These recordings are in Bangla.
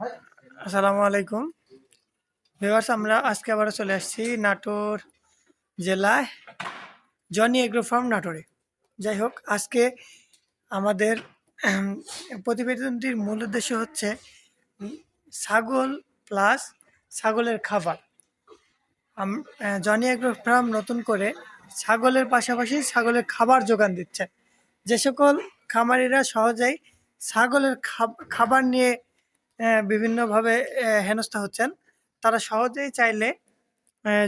আসসালামু আলাইকুম। ভিউয়ার্স আমরা আজকে আবার চলে আসছি নাটোর জেলায় জনি এগ্রো ফার্ম নাটোরে। যাই হোক, আজকে আমাদের প্রতিবেদনটির মূল উদ্দেশ্য হচ্ছে ছাগল প্লাস ছাগলের খাবার। জনি এগ্রো ফার্ম নতুন করে ছাগলের পাশাপাশি ছাগলের খাবার যোগান দিচ্ছে। যে সকল খামারিরা সহজেই ছাগলের খাব- খাবার নিয়ে বিভিন্নভাবে হেনস্থা হচ্ছেন। তারা সহজেই চাইলে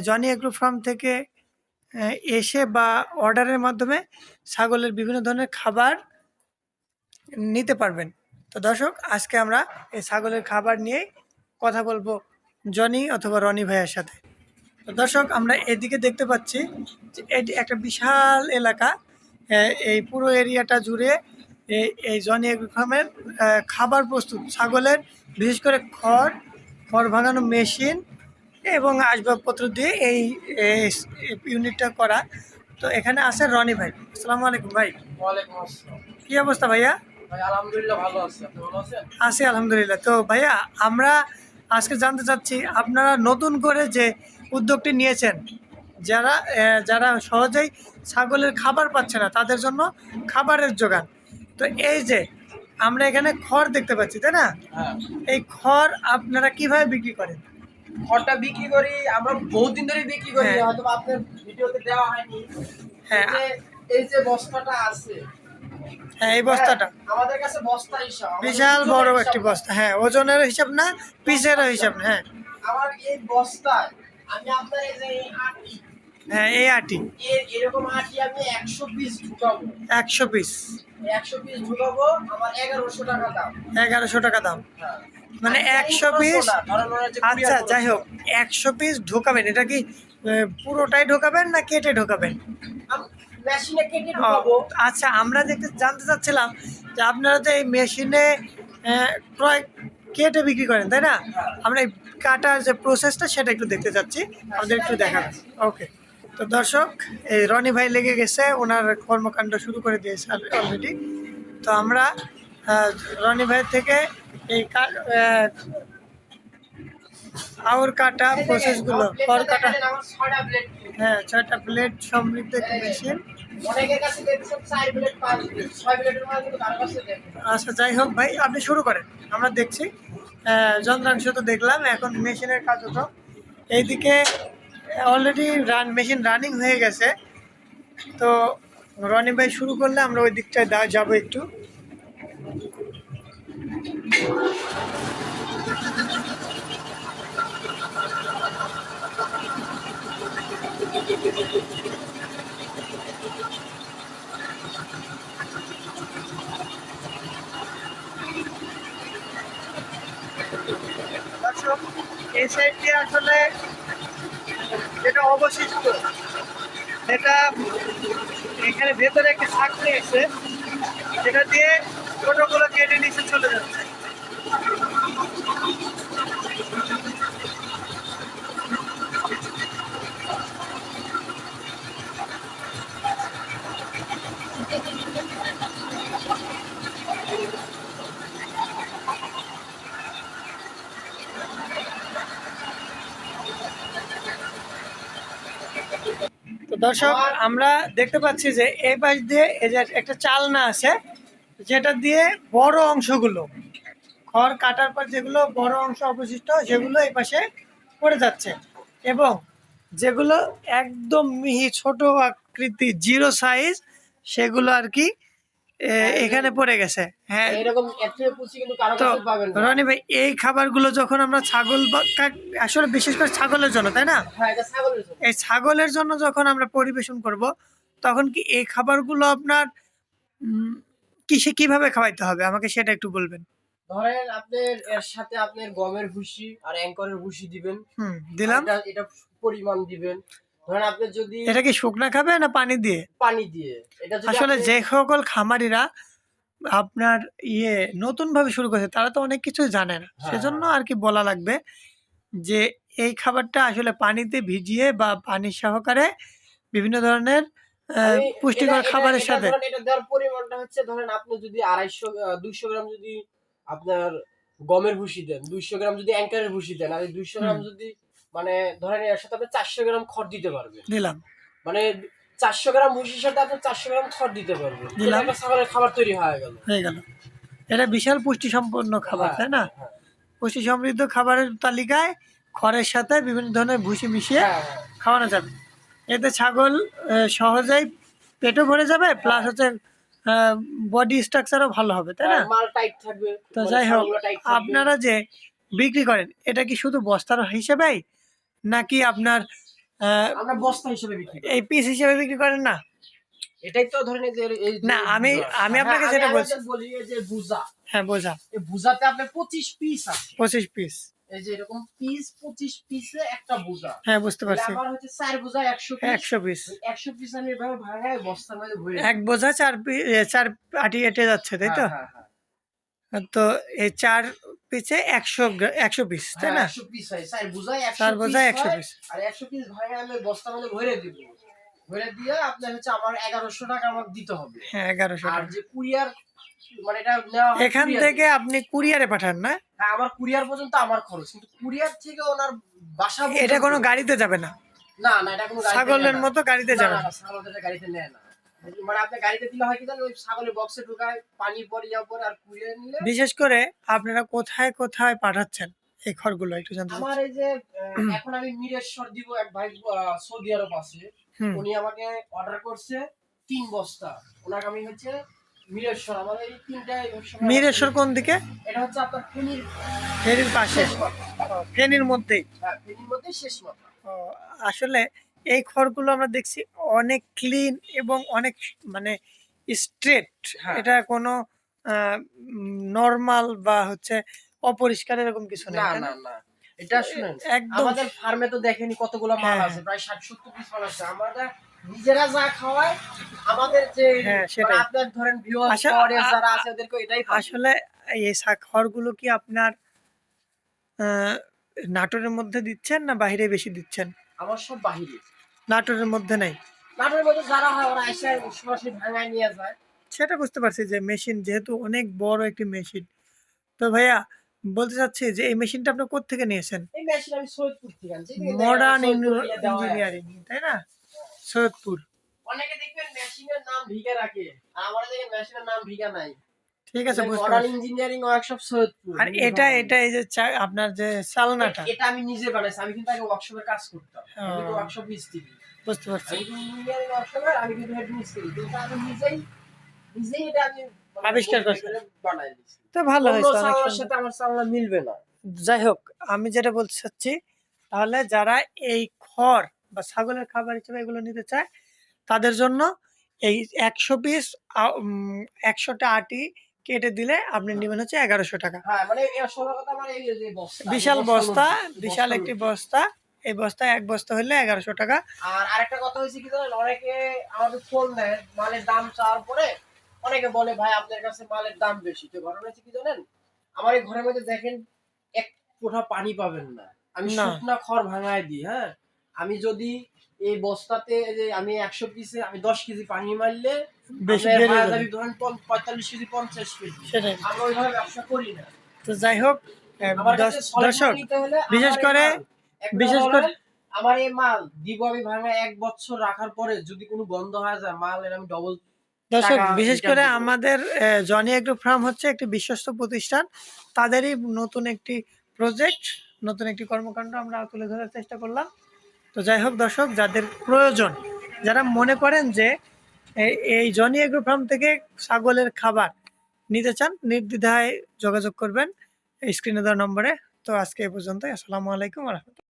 জনি এগ্রো ফার্ম থেকে এসে বা অর্ডারের মাধ্যমে ছাগলের বিভিন্ন ধরনের খাবার নিতে পারবেন। তো দর্শক, আজকে আমরা এই ছাগলের খাবার নিয়ে কথা বলব জনি অথবা রনি ভাইয়ের সাথে। তো দর্শক, আমরা এদিকে দেখতে পাচ্ছি যে এটি একটা বিশাল এলাকা। এই পুরো এরিয়াটা জুড়ে এই এই জনি এগ্রো ফার্মের খাবার প্রস্তুত। ছাগলের বিশেষ করে খড় খড় ভাঙানো মেশিন এবং আসবাবপত্র দিয়ে এই ইউনিটটা করা। তো এখানে আছে রনি ভাই। আসসালামু আলাইকুম ভাই। কি অবস্থা ভাইয়া? আছি। আলহামদুলিল্লাহ। তো ভাইয়া আমরা আজকে জানতে চাচ্ছি আপনারা নতুন করে যে উদ্যোগটি নিয়েছেন যারা যারা সহজেই ছাগলের খাবার পাচ্ছে না তাদের জন্য খাবারের যোগান। তো এই যে আমরা এখানে খড় দেখতে পাচ্ছি তাই না? হ্যাঁ। এই খড় আপনারা কীভাবে বিক্রি করেন? খড়টা বিক্রি করি আমরা বহুত দিন ধরে বিক্রি করি হ্যাঁ। হয়তো আপনার ভিডিওতে দেওয়া হয়নি। হ্যাঁ। এই যে- বস্তাটা আছে। হ্যাঁ এই বস্তাটা। হ্যাঁ, আমাদের কাছে বস্তা হিসাব। বিশাল বড় একটি বস্তা হ্যাঁ ওজনের হিসাব না পিসের হিসাব হ্যাঁ। আমার এই বস্তায় আমি আপনার এই যে হ্যাঁ এই আটি এরকম আটি আমি একশো পিস ঢুকাবো। একশো পিস একশো পিস ঢুকাবো আমার এগারোশো টাকা দাম। এগারোশো টাকা দাম। হ্যাঁ। মানে একশো পিস আচ্ছা যাই হোক একশো পিস ঢোকাবেন। এটা কি পুরোটাই ঢোকাবেন না কেটে ঢোকাবেন? মেশিনে কেটে ঢুকাবো। আচ্ছা আমরা দেখতে জানতে চাচ্ছিলাম যে আপনারা তো এই মেশিনে ক্রয় কেটে বিক্রি করেন তাই না? আমরা এই কাটার যে প্রসেসটা সেটা একটু দেখতে চাচ্ছি। আমাদের একটু দেখাবেন। ওকে তো দর্শক, এই রনি ভাই লেগে গেছে, ওনার কর্মকাণ্ড শুরু করে দিয়েছে অলরেডি তো আমরা রনি ভাই থেকে এই আউর কাটা প্রসেসগুলো খড় কাটা হ্যাঁ ছয়টা প্লেট সমৃদ্ধ একটি মেশিন আচ্ছা যাই হোক ভাই, আপনি শুরু করেন। আমরা দেখছি। যন্ত্রাংশ তো দেখলাম, এখন মেশিনের কাজ হতো। এইদিকে অলরেডি রান মেশিন রানিং হয়ে গেছে। তো রনি ভাই শুরু করলে আমরা ওই দিকটায় যাব একটু। এই সাইডটি আসলে যেটা অবশিষ্ট। সেটা এখানে ভেতরে একটি সাক্ষী আছে। সেটা দিয়ে ছোটগুলো কেটে নিচে চলে যাচ্ছে। দর্শক, আমরা দেখতে পাচ্ছি যে এই পাশ দিয়ে এই যে একটা চালনা আছে, যেটা দিয়ে বড় অংশগুলো, খড় কাটার পর যেগুলো বড় অংশ অবশিষ্ট, সেগুলো এই পাশে পড়ে যাচ্ছে। এবং যেগুলো একদম মিহি, ছোট আকৃতি জিরো সাইজ সেগুলো আর কি এখানে পড়ে গেছে। হ্যাঁ। তো রনি ভাই এই খাবারগুলো যখন আমরা ছাগল আসলে বিশেষ করে ছাগলের জন্য তাই না? হ্যাঁ ছাগলের জন্য। এই ছাগলের জন্য যখন আমরা পরিবেশন করব তখন কি এই খাবারগুলো আপনার কিসে কীভাবে খাওয়াইতে হবে? আমাকে সেটা একটু বলবেন। ধরেন আপনার এর সাথে আপনার গমের ভুসি আর অ্যাঙ্করের ভুসি দিবেন। হুম দিলাম। এটা পরিমাণ দিবেন। ধরেন আপনি যদি এটা কি শুকনা খাবে না পানি দিয়ে? পানি দিয়ে। এটা আসলে যে সকল খামারিরা আপনার ইয়ে নতুন ভাবে শুরু করেছে তারা তো অনেক কিছু জানে না। হ্যাঁ, সেজন্য আর কি বলা লাগবে যে এই খাবারটা আসলে পানিতে ভিজিয়ে বা পানি সহকারে বিভিন্ন ধরনের পুষ্টিকর খাবারের সাথে এটা দেওয়ার পরিমাণটা হচ্ছে ধরেন আপনি যদি আড়াইশো দুইশো গ্রাম যদি আপনার গমের ভুসি দেন দুইশো গ্রাম যদি অ্যাঙ্কারের ভুসি দেন আর দুইশো গ্রাম যদি মানে ধরেন এর সাথে আপনি চারশো গ্রাম খড় দিতে পারবেন। দিলাম। মানে চারশো গ্রাম ভুসির সাথে আপনি চারশো গ্রাম খড় দিতে পারবেন। দিলাম। ছাগলের খাবার তৈরি হয়ে গেল। হয়ে গেল। এটা বিশাল পুষ্টি সম্পন্ন খাবার তাই না? হ্যাঁ, পুষ্টি সমৃদ্ধ খাবারের তালিকায় খড়ের সাথে বিভিন্ন ধরনের ভুসি মিশিয়ে হ্যাঁ, হ্যাঁ। খাওয়ানো যাবে। এতে ছাগল সহজেই পেটও ভরে যাবে প্লাস হচ্ছে বডি স্ট্রাকচারও ভালো হবে তাই না? তো মানে যাই হোক tight থাকবে। আপনারা যে বিক্রি করেন এটা কি শুধু বস্তার হিসেবেই নাকি আপনার আমরা বস্তা হিসেবে বিক্রি করি। এই পিস হিসেবে বিক্রি করেন না? এটাই তো ধরেন না, আমি- আমি আপনাকে হ্যাঁ, যেটা বলছি- বলি যে বুজা হ্যাঁ বোঝা। এই বুজাতে আপনার পঁচিশ পিস আছে। পঁচিশ পিস এই যে এরকম পিস পঁচিশ পিসে একটা বুজা হ্যাঁ বুঝতে পারছি। আমার হচ্ছে চার বুজা একশো পিস একশো পিস একশো পিস আমি এভাবে ভাঙায় বস্তার মধ্যে ভরে এক বোঝা চার চার আটি এটে যাচ্ছে তাই তো? হ্যাঁ, হ্যাঁ। তো এই চার পিসে একশো একশো পিস তাই না? হ্যাঁ, 100 পিস হয় চার বোঝায় একশো পিস আর একশো পিস ভাঙে আমি বস্তার মধ্যে ভরে দিব। ভরে দিয়ে আপনার হচ্ছে আমার এগারোশো টাকা আমাকে দিতে হবে। হ্যাঁ এগারোশো আর যে কুরিয়ার মানে এটা এখান থেকে আপনি কুরিয়ারে পাঠান না? হ্যাঁ, আমার কুরিয়ার পর্যন্ত আমার খরচ। কিন্তু কুরিয়ার থেকে ওনার বাসা এটা কোনো গাড়িতে যাবে না? না না এটা কোনো ছাগলের মতো গাড়িতে যাবে না, না না, ছাগলের গাড়িতে নেয় না। মানে বিশেষ করে আপনারা কোথায় কোথায় পাঠাচ্ছেন এই খড়গুলো একটু জানতে আমার এই যে এখন আমি মিরেশ্বর দিব এক ভাই সৌদি আরব আছে। উনি আমাকে অর্ডার করছে তিন বস্তা। ওনাকে আমি হচ্ছে মিরেশ্বর আমার এই তিনটাই মিরেশ্বর কোন দিকে? এটা হচ্ছে আপনার ফেনীর ফেরির পাশে। ফেনির মধ্যেই। হ্যাঁ ফেনীর মধ্যে শেষ মাথা আসলে এই খড়গুলো আমরা দেখছি অনেক ক্লিন এবং অনেক মানে স্ট্রেট হ্যাঁ। এটা কোনো নর্মাল বা হচ্ছে অপরিষ্কার এরকম কিছু না না? না? এটা শুনেন আমাদের ফার্মে তো দেখেনি কতগুলো মাল হ্যাঁ, আছে প্রায় ষাট সত্তর পিস মাল আছে। আমরা নিজেরা যা খাওয়াই আমাদের যে হ্যাঁ, মানে আপনার ধরেন ভিউয়ার্স আচ্ছা, যারা আছে ওদেরকে এটাই আসলে এই খড়গুলো কি আপনার আহ, নাটোরের মধ্যে দিচ্ছেন না বাইরে বেশি দিচ্ছেন? আমার সব বাহিরে। নাটোরের মধ্যে নাই? নাটোরের মধ্যে যারা হয় ওরা এসে সরাসরি ভাঙায় নিয়ে যায়। সেটা বুঝতে পারছি যে মেশিন যেহেতু অনেক বড় একটি মেশিন। তো ভাইয়া বলতে চাচ্ছি যে এই মেশিনটা আপনি কোথেকে নিয়েছেন? এই মেশিন আমি সৈয়দপুর থেকে আনছি। মডার্ন। ইঞ্জিনিয়ারিং তাই না? সৈয়দপুর। অনেকে দেখবেন মেশিনের নাম ভিগা রাখে আর আমাদের দেখেন মেশিনের নাম ভিগা নাই। ঠিক আছে মডার্ন ইঞ্জিনিয়ারিং ওয়ার্কশপ সৈয়দপুর আর এটা এটা এই যে আপনার যে চালনাটা। এটা আমি নিজে বানাইছি আমি কিন্তু আগে ওয়ার্কশপে কাজ করতাম। আমি তো ওয়ার্কশপ মিস্ত্রি বুঝতে পারছি। ইঞ্জিনিয়ারিং ওয়ার্কশপে আমি কিন্তু হেড মিস্ত্রি কিন্তু আমি নিজেই নিজেই এটা আমি মানে আবিষ্কার করছেন। করে বানাই দিছি। তো ভালো হয়েছে সুন্দর। সাথে আমার চালনা মিলবে না। যাই হোক আমি যেটা বলতে চাচ্ছি তাহলে যারা এই খড় বা ছাগলের খাবার হিসেবে এগুলো নিতে চায় তাদের জন্য এই একশো পিস একশোটা আটি কেটে দিলে আপনি নেবেন হচ্ছে এগারোশো টাকা। হ্যাঁ মানে বস্তা বিশাল বস্তা বিশাল একটি বস্তা। এই বস্তা এক বস্তা হলে এগারোশো টাকা। আর আরেকটা কথা হয়েছে কি জানেন অনেকে আমাদের ফোন দেয় মালের দাম চাওয়ার পরে অনেকে বলে ভাই আপনার কাছে মালের দাম বেশি। তো ঘটনা হচ্ছে কি জানেন আমার এই ঘরের মধ্যে দেখেন এক ফোঁটা পানি পাবেন না। আমি না। শুকনা খড় ভাঙায় দিই হ্যাঁ? আমি যদি এই বস্তাতে যে আমি একশো পিসে আমি দশ কেজি পানি মারলে বেশি ধরেন পঁয়তাল্লিশ কেজি পঞ্চাশ কেজি। আমরা ওইভাবে ব্যবসা করি না। তো যাই হোক দর্শক বিশেষ করে- বিশেষ করে- আমার এই মাল দিব আমি ভাঙা এক বছর রাখার পরে যদি কোনো গন্ধ হয়ে যায় মাল এর আমি ডবল দর্শক বিশেষ করে আমাদের জনি এগ্রো ফার্ম হচ্ছে একটি বিশ্বস্ত প্রতিষ্ঠান। তাদেরই নতুন একটি প্রজেক্ট নতুন একটি কর্মকাণ্ড আমরা তুলে ধরার চেষ্টা করলাম। তো যাই হোক দর্শক, যাদের প্রয়োজন, যারা মনে করেন যে এই- এই জনি এগ্রো ফার্ম থেকে ছাগলের খাবার নিতে চান, নির্দ্বিধায় যোগাযোগ করবেন স্ক্রিনে দেওয়া নম্বরে। তো আজকে এ পর্যন্ত আসসালামু আলাইকুম রহমতুল্লাহ।